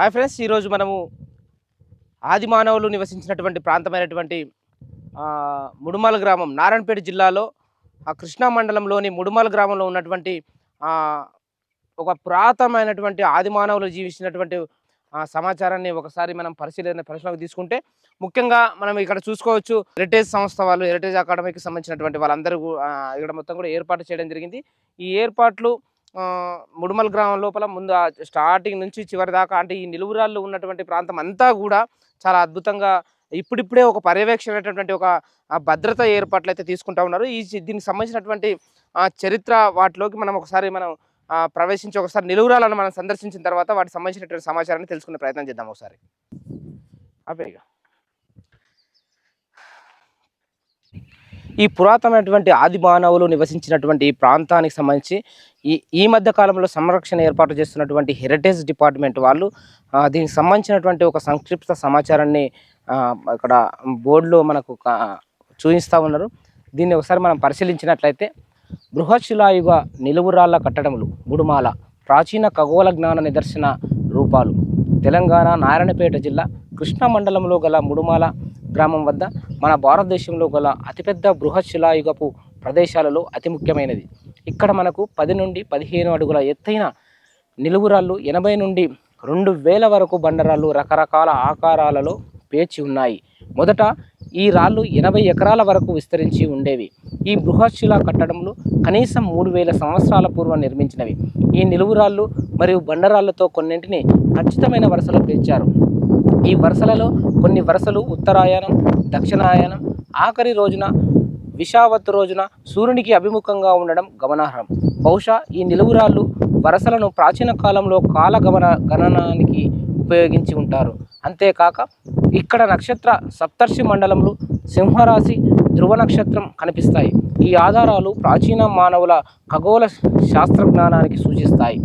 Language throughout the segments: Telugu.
హాయ్ ఫ్రెండ్స్ ఈరోజు మనము ఆది మానవులు నివసించినటువంటి ప్రాంతమైనటువంటి ముడుమల గ్రామం నారాయణపేట జిల్లాలో ఆ కృష్ణా మండలంలోని ముడుమల గ్రామంలో ఉన్నటువంటి ఒక పురాతనమైనటువంటి ఆది మానవులు జీవించినటువంటి సమాచారాన్ని ఒకసారి మనం పరిశీలన పరిశీలనకు తీసుకుంటే ముఖ్యంగా మనం ఇక్కడ చూసుకోవచ్చు హెరిటేజ్ సంస్థ వాళ్ళు హెరిటేజ్ అకాడమీకి సంబంధించినటువంటి వాళ్ళందరూ ఇక్కడ మొత్తం కూడా ఏర్పాటు చేయడం జరిగింది. ఈ ఏర్పాట్లు ముడుమల్ గ్రామం లోపల ముందు స్టార్టింగ్ నుంచి చివరి దాకా అంటే ఈ నిలువురాళ్ళు ఉన్నటువంటి ప్రాంతం అంతా కూడా చాలా అద్భుతంగా ఇప్పుడిప్పుడే ఒక పర్యవేక్షణటువంటి ఒక భద్రత ఏర్పాట్లు అయితే తీసుకుంటా ఉన్నారు. ఈ దీనికి సంబంధించినటువంటి చరిత్ర వాటిలోకి మనం ఒకసారి మనం ప్రవేశించి ఒకసారి నిలువురాలను మనం సందర్శించిన తర్వాత వాటికి సంబంధించినటువంటి సమాచారాన్ని తెలుసుకునే ప్రయత్నం చేద్దాం ఒకసారి. అవే ఈ పురాతనమైనటువంటి ఆది మానవులు నివసించినటువంటి ఈ ప్రాంతానికి సంబంధించి ఈ ఈ మధ్య కాలంలో సంరక్షణ ఏర్పాటు చేస్తున్నటువంటి హెరిటేజ్ డిపార్ట్మెంట్ వాళ్ళు దీనికి సంబంధించినటువంటి ఒక సంక్షిప్త సమాచారాన్ని అక్కడ ఇక్కడ బోర్డులో మనకు చూపిస్తూ ఉన్నారు. దీన్ని ఒకసారి మనం పరిశీలించినట్లయితే బృహశిలాయుగ నిలువురాళ్ళ కట్టడములు గుడుమాల ప్రాచీన ఖగోళ జ్ఞాన నిదర్శన రూపాలు తెలంగాణ నారాయణపేట జిల్లా కృష్ణా మండలంలో గల ముడుమాల గ్రామం వద్ద మన భారతదేశంలో గల అతిపెద్ద బృహశిలాయుగపు ప్రదేశాలలో అతి ముఖ్యమైనది. ఇక్కడ మనకు పది నుండి పదిహేను అడుగుల ఎత్తైన నిలువురాళ్ళు ఎనభై నుండి రెండు వేల వరకు బండరాళ్ళు రకరకాల ఆకారాలలో పేర్చి ఉన్నాయి. మొదట ఈ రాళ్ళు ఎనభై ఎకరాల వరకు విస్తరించి ఉండేవి. ఈ బృహశిలా కట్టడములు కనీసం మూడు వేల సంవత్సరాల పూర్వం నిర్మించినవి. ఈ నిలువురాళ్ళు మరియు బండరాళ్ళతో కొన్నింటిని ఖచ్చితమైన వరుసలో పేర్చారు. ఈ వరుసలలో కొన్ని వరుసలు ఉత్తరాయణం దక్షిణాయనం ఆఖరి రోజున విషావత్ రోజున సూర్యునికి అభిముఖంగా ఉండడం గమనార్హం. బహుశా ఈ నిలువురాళ్ళు వరసలను ప్రాచీన కాలంలో కాల గమన గణనానికి ఉపయోగించి ఉంటారు. అంతేకాక ఇక్కడ నక్షత్ర సప్తర్షి మండలంలో సింహరాశి ధ్రువ నక్షత్రం కనిపిస్తాయి. ఈ ఆధారాలు ప్రాచీన మానవుల ఖగోళ శాస్త్రజ్ఞానానికి సూచిస్తాయి.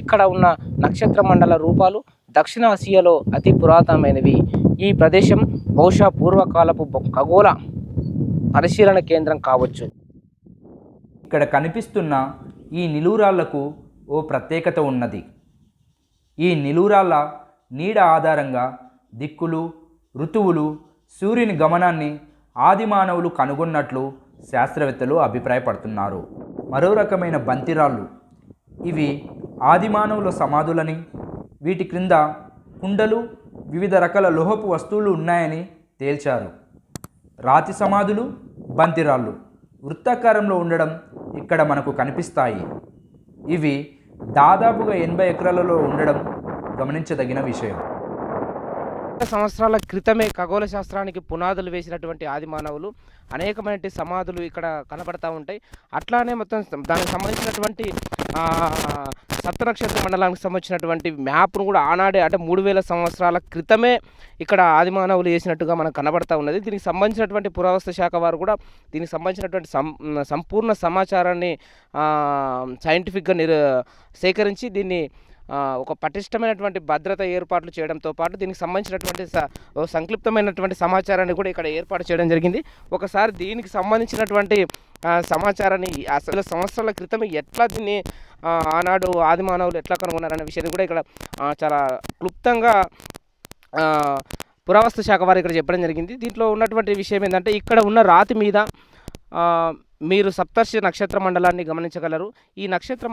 ఇక్కడ ఉన్న నక్షత్ర మండల రూపాలు దక్షిణాసియాలో అతి పురాతనమైనవి. ఈ ప్రదేశం బహుశా పూర్వకాలపు ఖగోళ పరిశీలన కేంద్రం కావచ్చు. ఇక్కడ కనిపిస్తున్న ఈ నిలువురాళ్ళకు ఓ ప్రత్యేకత ఉన్నది. ఈ నిలువురాళ్ళ నీడ ఆధారంగా దిక్కులు ఋతువులు సూర్యుని గమనాన్ని ఆది మానవులు కనుగొన్నట్లు శాస్త్రవేత్తలు అభిప్రాయపడుతున్నారు. మరో రకమైన బంతిరాళ్ళు ఇవి ఆది మానవుల సమాధులని వీటి క్రింద కుండలు వివిధ రకాల లోహపు వస్తువులు ఉన్నాయని తేల్చారు. రాతి సమాధులు బంతిరాళ్ళు వృత్తాకారంలో ఉండడం ఇక్కడ మనకు కనిపిస్తాయి. ఇవి దాదాపుగా ఎనభై ఎకరాలలో ఉండడం గమనించదగిన విషయం. సంవత్సరాల క్రితమే ఖగోళ శాస్త్రానికి పునాదులు వేసినటువంటి ఆది మానవులు అనేకమైన సమాధులు ఇక్కడ కనబడతా ఉంటాయి. అట్లానే మొత్తం దానికి సంబంధించినటువంటి సప్తనక్షత్ర మండలానికి సంబంధించినటువంటి మ్యాప్ను కూడా ఆనాడే అంటే మూడు వేల సంవత్సరాల క్రితమే ఇక్కడ ఆది మానవులు వేసినట్టుగా మనకు కనబడతా ఉన్నది. దీనికి సంబంధించినటువంటి పురావస్తు శాఖ వారు కూడా దీనికి సంబంధించినటువంటి సం సంపూర్ణ సమాచారాన్ని సైంటిఫిక్గా నిర్ సేకరించి దీన్ని ఒక పటిష్టమైనటువంటి భద్రత ఏర్పాట్లు చేయడంతో పాటు దీనికి సంబంధించినటువంటి సంక్లిప్తమైనటువంటి సమాచారాన్ని కూడా ఇక్కడ ఏర్పాటు చేయడం జరిగింది. ఒకసారి దీనికి సంబంధించినటువంటి సమాచారాన్ని అసలు సంవత్సరాల క్రితం ఎట్లా దీన్ని ఆనాడు ఆది మానవులు ఎట్లా కనుగొన్నారనే విషయాన్ని కూడా ఇక్కడ చాలా క్లుప్తంగా పురావస్తు శాఖ వారు ఇక్కడ చెప్పడం జరిగింది. దీంట్లో ఉన్నటువంటి విషయం ఏంటంటే ఇక్కడ ఉన్న రాతి మీద మీరు సప్తర్షి నక్షత్ర మండలాన్ని గమనించగలరు. ఈ నక్షత్ర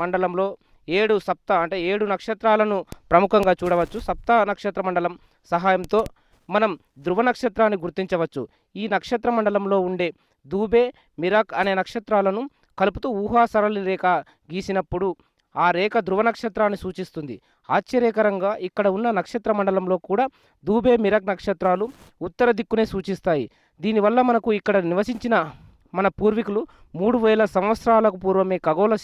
మండలంలో ఏడు సప్త అంటే ఏడు నక్షత్రాలను ప్రముఖంగా చూడవచ్చు. సప్త నక్షత్ర మండలం సహాయంతో మనం ధ్రువ నక్షత్రాన్ని గుర్తించవచ్చు. ఈ నక్షత్ర మండలంలో ఉండే దూబే మిరాక్ అనే నక్షత్రాలను కలుపుతూ ఊహా సరళి రేఖ గీసినప్పుడు ఆ రేఖ ధ్రువ నక్షత్రాన్ని సూచిస్తుంది. ఆశ్చర్యకరంగా ఇక్కడ ఉన్న నక్షత్ర మండలంలో కూడా దూబే మిరక్ నక్షత్రాలు ఉత్తర దిక్కునే సూచిస్తాయి. దీనివల్ల మనకు ఇక్కడ నివసించిన మన పూర్వీకులు మూడు వేల సంవత్సరాలకు పూర్వమే ఖగోళ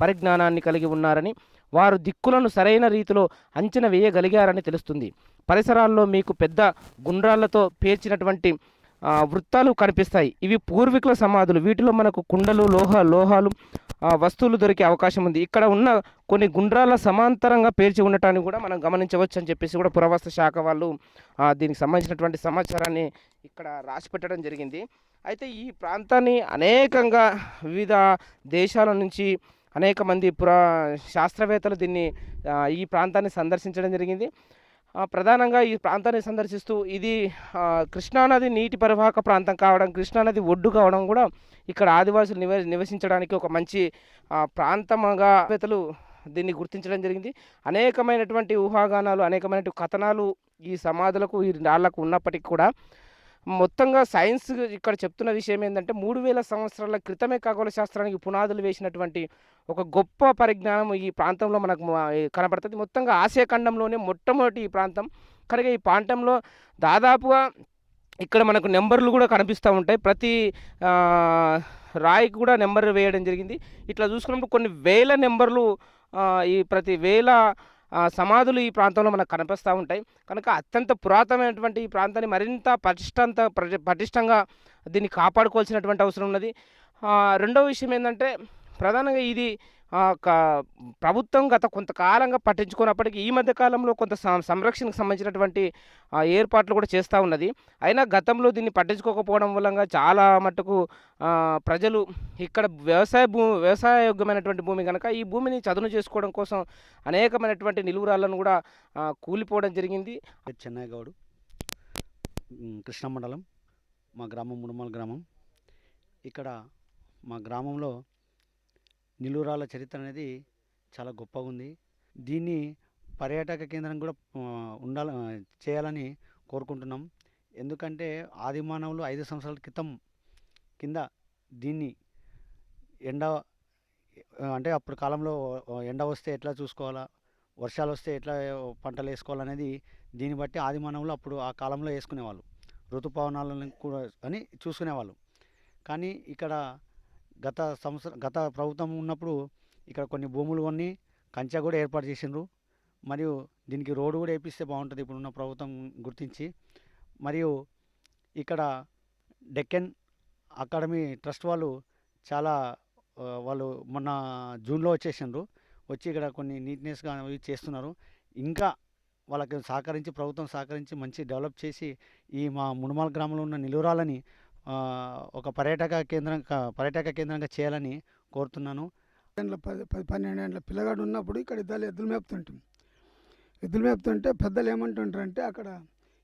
పరిజ్ఞానాన్ని కలిగి ఉన్నారని వారు దిక్కులను సరైన రీతిలో అంచనా వేయగలిగారని తెలుస్తుంది. పరిసరాల్లో మీకు పెద్ద గుండ్రాళ్ళతో పేర్చినటువంటి వృత్తాలు కనిపిస్తాయి. ఇవి పూర్వీకుల సమాధులు. వీటిలో మనకు కుండలు లోహ లోహాలు వస్తువులు దొరికే అవకాశం ఉంది. ఇక్కడ ఉన్న కొన్ని గుండ్రాల సమాంతరంగా పేర్చి ఉండటాన్ని కూడా మనం గమనించవచ్చు అని చెప్పేసి కూడా పురావస్తు శాఖ వాళ్ళు దీనికి సంబంధించినటువంటి సమాచారాన్ని ఇక్కడ రాసి పెట్టడం జరిగింది. అయితే ఈ ప్రాంతాన్ని అనేకంగా వివిధ దేశాల నుంచి అనేక మంది పురా శాస్త్రవేత్తలు దీన్ని ఈ ప్రాంతాన్ని సందర్శించడం జరిగింది. ప్రధానంగా ఈ ప్రాంతాన్ని సందర్శిస్తూ ఇది కృష్ణానది నీటి పరివాహక ప్రాంతం కావడం కృష్ణానది ఒడ్డు కావడం కూడా ఇక్కడ ఆదివాసులు నివ నివసించడానికి ఒక మంచి ప్రాంతంగా వేత్తలు దీన్ని గుర్తించడం జరిగింది. అనేకమైనటువంటి ఊహాగానాలు అనేకమైనటువంటి కథనాలు ఈ సమాధులకు ఈ రాళ్ళకు ఉన్నప్పటికీ కూడా మొత్తంగా సైన్స్ ఇక్కడ చెప్తున్న విషయం ఏంటంటే మూడు వేల సంవత్సరాల క్రితమే ఖగోళ శాస్త్రానికి పునాదులు వేసినటువంటి ఒక గొప్ప పరిజ్ఞానం ఈ ప్రాంతంలో మనకు కనబడుతుంది మొత్తంగా ఆసియా ఖండంలోనే మొట్టమొదటి ఈ ప్రాంతం. కనుక ఈ ప్రాంతంలో దాదాపుగా ఇక్కడ మనకు నెంబర్లు కూడా కనిపిస్తూ ఉంటాయి. ప్రతి రాయికి కూడా నెంబర్ వేయడం జరిగింది. ఇట్లా చూసుకున్నప్పుడు కొన్ని వేల నెంబర్లు ఈ ప్రతి వేల సమాధులు ఈ ప్రాంతంలో మనకు కనిపిస్తూ ఉంటాయి. కనుక అత్యంత పురాతనమైనటువంటి ఈ ప్రాంతాన్ని మరింత పటిష్టంత పటిష్టంగా దీన్ని కాపాడుకోవాల్సినటువంటి అవసరం ఉన్నది. రెండవ విషయం ఏంటంటే ప్రధానంగా ఇది ప్రభుత్వం గత కొంతకాలంగా పట్టించుకున్నప్పటికీ ఈ మధ్య కాలంలో కొంత సంరక్షణకు సంబంధించినటువంటి ఏర్పాట్లు కూడా చేస్తూ ఉన్నది. అయినా గతంలో దీన్ని పట్టించుకోకపోవడం వల్ల చాలా మటుకు ప్రజలు ఇక్కడ వ్యవసాయ భూ వ్యవసాయయోగ్యమైనటువంటి భూమి కనుక ఈ భూమిని చదును చేసుకోవడం కోసం అనేకమైనటువంటి నిలువురాళ్ళను కూడా కూలిపోవడం జరిగింది. పేరు చెన్నై గౌడు. కృష్ణ కృష్ణా మండలం. మా గ్రామం ముడుమల గ్రామం. ఇక్కడ మా గ్రామంలో నిలువురాళ్ళ చరిత్ర అనేది చాలా గొప్పగా ఉంది. దీన్ని పర్యాటక కేంద్రం కూడా ఉండాల చేయాలని కోరుకుంటున్నాం. ఎందుకంటే ఆది మానవులు ఐదు సంవత్సరాల క్రితం కింద దీన్ని ఎండ అంటే అప్పుడు కాలంలో ఎండ వస్తే ఎట్లా చూసుకోవాలా? వర్షాలు వస్తే ఎట్లా పంటలు వేసుకోవాలనేది దీన్ని బట్టి ఆది మానవులు అప్పుడు ఆ కాలంలో వేసుకునేవాళ్ళు. ఋతుపవనాలను కూడా అని చూసుకునేవాళ్ళు. కానీ ఇక్కడ గత సంవత్సరం గత ప్రభుత్వం ఉన్నప్పుడు ఇక్కడ కొన్ని భూములు కొన్ని కంచె కూడా ఏర్పాటు చేసిండ్రు. మరియు దీనికి రోడ్డు కూడా వేపిస్తే బాగుంటుంది ఇప్పుడున్న ప్రభుత్వం గుర్తించి. మరియు ఇక్కడ డెక్కన్ అకాడమీ ట్రస్ట్ వాళ్ళు చాలా వాళ్ళు మొన్న జూన్లో వచ్చేసిండ్రు. వచ్చి ఇక్కడ కొన్ని నీట్నెస్గా అవి చేస్తున్నారు. ఇంకా వాళ్ళకి సహకరించి ప్రభుత్వం సహకరించి మంచి డెవలప్ చేసి ఈ మా మునుమాల గ్రామంలో ఉన్న నిలువరాలని ఒక పర్యాటక కేంద్రం పర్యాటక కేంద్రంగా చేయాలని కోరుతున్నాను. ఏండ్ల పది పది పన్నెండు ఏండ్ల పిల్లగాడు ఉన్నప్పుడు ఇక్కడ ఇద్దరు ఎద్దులు మేపుతుంటాం ఎద్దులు మేపుతుంటే పెద్దలు ఏమంటుంటారంటే అక్కడ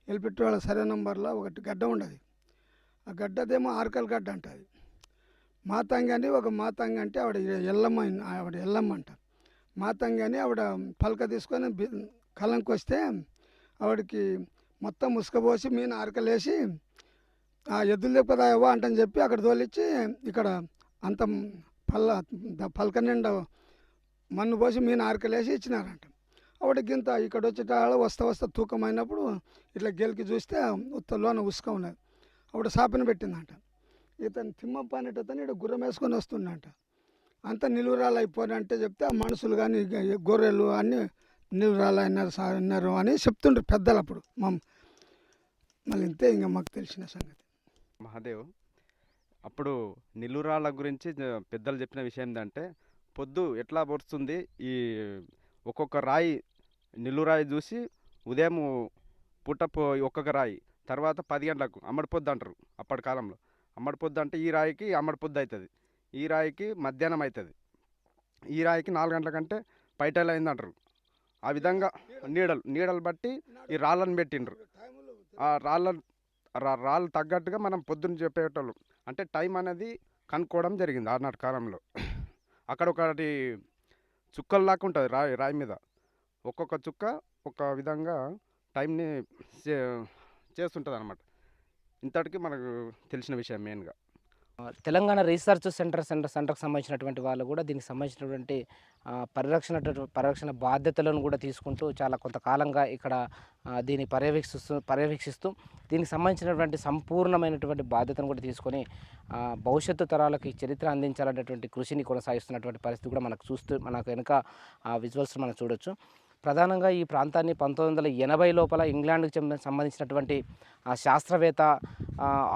వెళ్ళిపెట్టే వాళ్ళ సరే నంబర్లో ఒకటి గడ్డ ఉండదు. ఆ గడ్డదేమో ఆర్కల్ గడ్డ అంటది. మాతంగి అని ఒక మాతంగి అంటే ఆవిడ ఎల్లమ్మ ఆవిడ ఎల్లమ్మ అంట. మాతంగి అని ఆవిడ పలక తీసుకొని కళ్ళంకి వస్తే ఆవిడకి మొత్తం ముసుకపోసి మీన ఆరకలేసి ఆ ఎద్దులు తెప్పదాయవ్వ అంటని చెప్పి అక్కడ తోలిచ్చి ఇక్కడ అంత పల్ల పలక నిండా మన్ను పోసి మీ ఆరకలేసి ఇచ్చినారంట. ఆవిడ గింత ఇక్కడ వచ్చేట వస్తా వస్తా తూకం అయినప్పుడు ఇట్లా గెలికి చూస్తే ఉత్తలోన ఉసుక ఉన్నది. ఆవిడ సాపిన పెట్టిందంట. ఇతను తిమ్మప్ప అనేటతను ఇక్కడ గుర్రం వేసుకొని వస్తుందంట అంత నిలువురాలు అయిపోయినంటే చెప్తే ఆ మనుషులు కానీ గొర్రెలు అన్నీ నిలువరాలు అయినారు సార్ అన్నారు అని చెప్తుండ్రు పెద్దలు అప్పుడు మా మళ్ళీ ఇంతే ఇంకా మాకు తెలిసిన సంగతి. మహాదేవ్ అప్పుడు నిలురాళ్ళ గురించి పెద్దలు చెప్పిన విషయం ఏంటంటే పొద్దు ఎట్లా పొడుస్తుంది ఈ ఒక్కొక్క రాయి నిలురాయి చూసి ఉదయం పుట్ట ఒక్కొక్క రాయి తర్వాత పది గంటలకు అమ్మడి పొద్దు అంటారు అప్పటి కాలంలో. అమ్మడి పొద్దు అంటే ఈ రాయికి అమ్మడి పొద్దు అవుతుంది ఈ రాయికి మధ్యాహ్నం అవుతుంది ఈ రాయికి నాలుగు గంటల కంటే పైటలు అయిందంటారు. ఆ విధంగా నీడలు నీడలు బట్టి ఈ రాళ్ళను పెట్టిండ్రు. ఆ రాళ్ళ రాళ్ళు తగ్గట్టుగా మనం పొద్దున్న చెప్పేటోళ్ళు. అంటే టైం అనేది కనుక్కోవడం జరిగింది ఆనాటి కాలంలో. అక్కడ ఒకటి చుక్కల్లాగా ఉంటుంది రాయి రాయి మీద. ఒక్కొక్క చుక్క ఒక విధంగా టైంని చేస్తుంటుంది అనమాట ఇంతటికి మనకు తెలిసిన విషయం మెయిన్గా. తెలంగాణ రీసెర్చ్ సెంటర్ సెంటర్ సెంటర్కి సంబంధించినటువంటి వాళ్ళు కూడా దీనికి సంబంధించినటువంటి పరిరక్షణ పరిరక్షణ బాధ్యతలను కూడా తీసుకుంటూ చాలా కొంతకాలంగా ఇక్కడ దీన్ని పర్యవేక్షిస్తూ పర్యవేక్షిస్తూ దీనికి సంబంధించినటువంటి సంపూర్ణమైనటువంటి బాధ్యతను కూడా తీసుకొని భవిష్యత్తు తరాలకు ఈ చరిత్ర అందించాలనేటువంటి కృషిని కొనసాగిస్తున్నటువంటి పరిస్థితి కూడా మనకు చూస్తూ మనకు వెనుక ఆ విజువల్స్ మనం చూడొచ్చు. ప్రధానంగా ఈ ప్రాంతాన్ని పంతొమ్మిది వందల ఎనభై లోపల ఇంగ్లాండ్కి చెందిన సంబంధించినటువంటి శాస్త్రవేత్త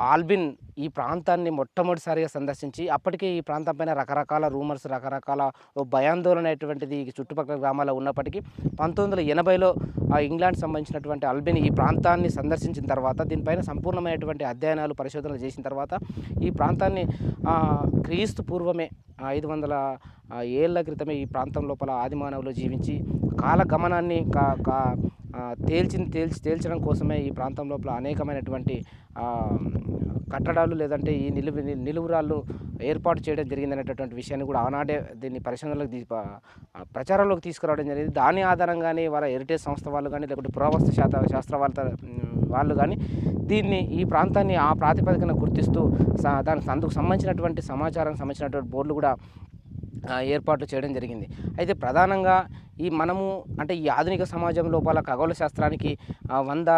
ఆల్బిన్ ఈ ప్రాంతాన్ని మొట్టమొదటిసారిగా సందర్శించి అప్పటికే ఈ ప్రాంతం పైన రకరకాల రూమర్స్ రకరకాల భయాందోళన అనేటువంటిది చుట్టుపక్కల గ్రామాల్లో ఉన్నప్పటికీ పంతొమ్మిది వందల ఎనభైలో ఇంగ్లాండ్ సంబంధించినటువంటి అల్బిని ఈ ప్రాంతాన్ని సందర్శించిన తర్వాత దీనిపైన సంపూర్ణమైనటువంటి అధ్యయనాలు పరిశోధనలు చేసిన తర్వాత ఈ ప్రాంతాన్ని క్రీస్తు పూర్వమే ఐదు వందల ఏళ్ళ క్రితమే ఈ ప్రాంతం లోపల ఆదిమానవులు జీవించి కాలగమనాన్ని కా తేల్చింది తేల్చి తేల్చి తేల్చడం కోసమే ఈ ప్రాంతం లోపల అనేకమైనటువంటి కట్టడాలు లేదంటే ఈ నిలువు నిలువురాళ్ళు ఏర్పాటు చేయడం జరిగిందనేటటువంటి విషయాన్ని కూడా ఆనాడే దీన్ని పరిశోధనలోకి తీ ప్రచారంలోకి తీసుకురావడం జరిగింది. దాని ఆధారంగానే వాళ్ళ హెరిటేజ్ సంస్థ వాళ్ళు కానీ లేకపోతే పురావస్తు శాత శాస్త్ర వాళ్ళ వాళ్ళు కానీ దీన్ని ఈ ప్రాంతాన్ని ఆ ప్రాతిపదికన గుర్తిస్తూ దానికి అందుకు సంబంధించినటువంటి సమాచారం సంబంధించినటువంటి బోర్డులు కూడా ఏర్పాట్లు ఏర్పాటు చేయడం జరిగింది. అయితే ప్రధానంగా ఈ మనము అంటే ఈ ఆధునిక సమాజం లోపల ఖగోళ శాస్త్రానికి వంద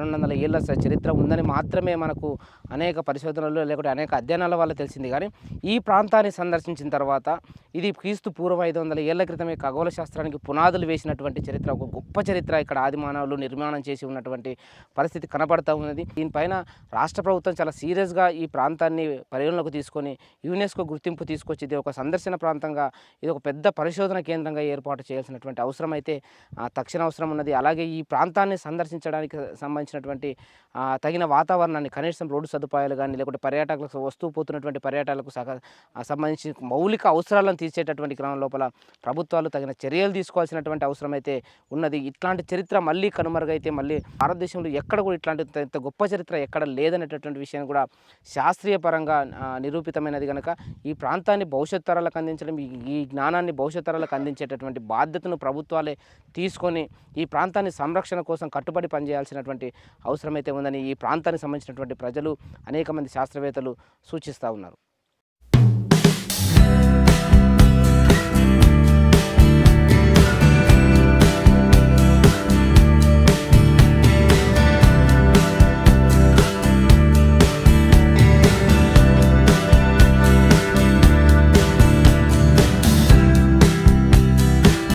రెండు వందల ఏళ్ళ చరిత్ర ఉందని మాత్రమే మనకు అనేక పరిశోధనలు లేకుంటే అనేక అధ్యయనాల వల్ల తెలిసింది. కానీ ఈ ప్రాంతాన్ని సందర్శించిన తర్వాత ఇది క్రీస్తు పూర్వం ఐదు వందల ఏళ్ళ క్రితమే ఖగోళ శాస్త్రానికి పునాదులు వేసినటువంటి చరిత్ర ఒక గొప్ప చరిత్ర ఇక్కడ ఆదిమానవులు నిర్మాణం చేసి ఉన్నటువంటి పరిస్థితి కనపడతా ఉన్నది. దీనిపైన రాష్ట్ర ప్రభుత్వం చాలా సీరియస్గా ఈ ప్రాంతాన్ని పరిగణలోకి తీసుకొని యునెస్కో గుర్తింపు తీసుకొచ్చి ఇది ఒక సందర్శన ప్రాంతంగా ఇది ఒక పెద్ద పరిశోధన కేంద్రంగా ఏర్పాటు చేయాల్సినటువంటి అవసరం అయితే తక్షణ అవసరం ఉన్నది. అలాగే ఈ ప్రాంతాన్ని సందర్శించడానికి సంబంధించినటువంటి తగిన వాతావరణాన్ని కనీసం రోడ్డు సదుపాయాలు కానీ లేకుంటే పర్యాటకులకు వస్తూ పోతున్నటువంటి పర్యాటకులకు సహ సంబంధించి మౌలిక అవసరాలను తీర్చేటటువంటి క్రమం లోపల ప్రభుత్వాలు తగిన చర్యలు తీసుకోవాల్సినటువంటి అవసరం అయితే ఉన్నది. ఇట్లాంటి చరిత్ర మళ్ళీ కనుమరుగైతే మళ్ళీ భారతదేశంలో ఎక్కడ కూడా ఇట్లాంటి ఇంత- గొప్ప చరిత్ర ఎక్కడ లేదనేటటువంటి విషయాన్ని కూడా శాస్త్రీయ పరంగా నిరూపితమైనది కనుక ఈ ప్రాంతాన్ని భవిష్యత్ తరాలకు అందించడం ఈ ఈ జ్ఞానాన్ని భవిష్యత్ తరాలకు అందించేటటువంటి బాధ్యతను ప్రభుత్వాలే తీసుకొని ఈ ప్రాంతాన్ని సంరక్షణ కోసం కట్టుబడి పనిచేయాల్సినటువంటి అవసరమైతే ఉందని ఈ ప్రాంతానికి సంబంధించినటువంటి ప్రజలు అనేక మంది శాస్త్రవేత్తలు సూచిస్తూ ఉన్నారు.